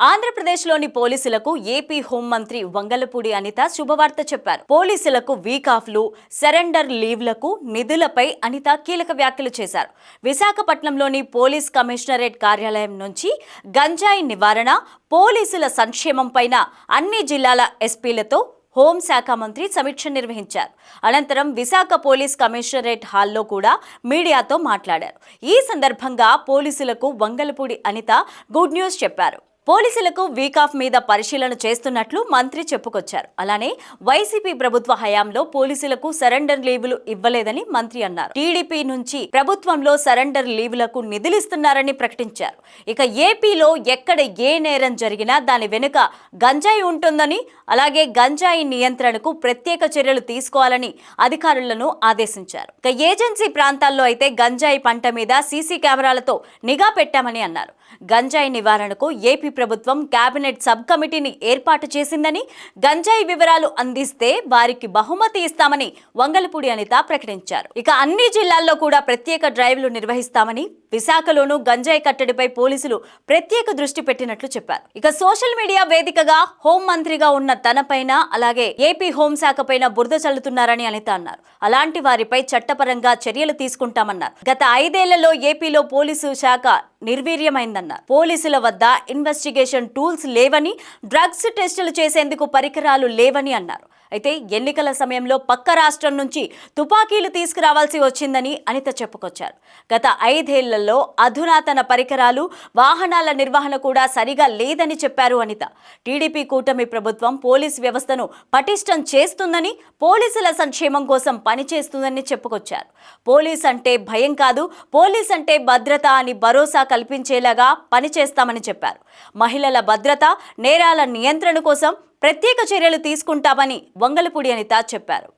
ఆంధ్రప్రదేశ్లోని పోలీసులకు ఏపీ హోంమంత్రి వంగలపూడి అనిత శుభవార్త చెప్పారు. పోలీసులకు వీక్ ఆఫ్లు సరెండర్ లీవ్లకు నిధులపై అనిత కీలక వ్యాఖ్యలు చేశారు. విశాఖపట్నంలోని పోలీస్ కమిషనరేట్ కార్యాలయం నుంచి గంజాయి నివారణ పోలీసుల సంక్షేమం పైన అన్ని జిల్లాల ఎస్పీలతో హోంశాఖ మంత్రి సమీక్ష నిర్వహించారు. అనంతరం విశాఖ పోలీస్ కమిషనరేట్ హాల్లో కూడా మీడియాతో మాట్లాడారు. ఈ సందర్భంగా పోలీసులకు వంగలపూడి అనిత గుడ్ న్యూస్ చెప్పారు. పోలీసులకు వీక్ ఆఫ్ మీద పరిశీలన చేస్తున్నట్లు మంత్రి చెప్పుకొచ్చారు. అలానే వైసీపీ ప్రభుత్వ హయాంలో పోలీసులకు సరెండర్ లీవులు ఇవ్వలేదని మంత్రి అన్నారు. టీడీపీ నుంచి ప్రభుత్వంలో సరెండర్ లీవులకు నిధులిస్తున్నారని ప్రకటించారు. ఇక ఏపీలో ఎక్కడ ఏ నేరం జరిగినా దాని వెనుక గంజాయి ఉంటుందని అలాగే గంజాయి నియంత్రణకు ప్రత్యేక చర్యలు తీసుకోవాలని అధికారులను ఆదేశించారు. ఇక ఏజెన్సీ ప్రాంతాల్లో అయితే గంజాయి పంట మీద సీసీ కెమెరాలతో నిఘా పెట్టామని అన్నారు. గంజాయి నివారణకు ఏపీ ప్రభుత్వం కేబినెట్ సబ్ కమిటీని ఏర్పాటు చేసిందని గంజాయి వివరాలు అందిస్తే వారికి బహుమతి ఇస్తామని వంగలపూడి అనిత ప్రకటించారు. ఇక అన్ని జిల్లాల్లో కూడా ప్రత్యేక డ్రైవ్లు నిర్వహిస్తామని విశాఖలోనూ గంజాయి కట్టడిపై పోలీసులు ప్రత్యేక దృష్టి పెట్టినట్లు చెప్పారు. ఇక సోషల్ మీడియా వేదికగా హోం మంత్రిగా ఉన్న తనపైన అలాగే ఏపీ హోంశాఖ పైన బురద చల్లుతున్నారని అనిత అన్నారు. అలాంటి వారిపై చట్టపరంగా చర్యలు తీసుకుంటామన్నారు. గత ఐదేళ్ళలో ఏపీలో పోలీసు శాఖ నిర్వీర్యమైందన్నారు. పోలీసుల వద్ద ఇన్వెస్టిగేషన్ టూల్స్ లేవని డ్రగ్స్ టెస్టులు చేసేందుకు పరికరాలు లేవని అన్నారు. అయితే ఎన్నికల సమయంలో పక్క రాష్ట్రం నుంచి తుపాకీలు తీసుకురావాల్సి వచ్చిందని అనిత చెప్పుకొచ్చారు. గత ఐదేళ్ళలో అధునాతన పరికరాలు వాహనాల నిర్వహణ కూడా సరిగా లేదని చెప్పారు అనిత. టీడీపీ కూటమి ప్రభుత్వం పోలీస్ వ్యవస్థను పటిష్టం చేస్తుందని పోలీసుల సంక్షేమం కోసం పనిచేస్తుందని చెప్పుకొచ్చారు. పోలీస్ అంటే భయం కాదు పోలీస్ అంటే భద్రత అని భరోసా కల్పించేలాగా పనిచేస్తామని చెప్పారు. మహిళల భద్రత నేరాల నియంత్రణ కోసం ప్రత్యేక చర్యలు తీసుకుంటామని వంగలపూడి అనిత చెప్పారు.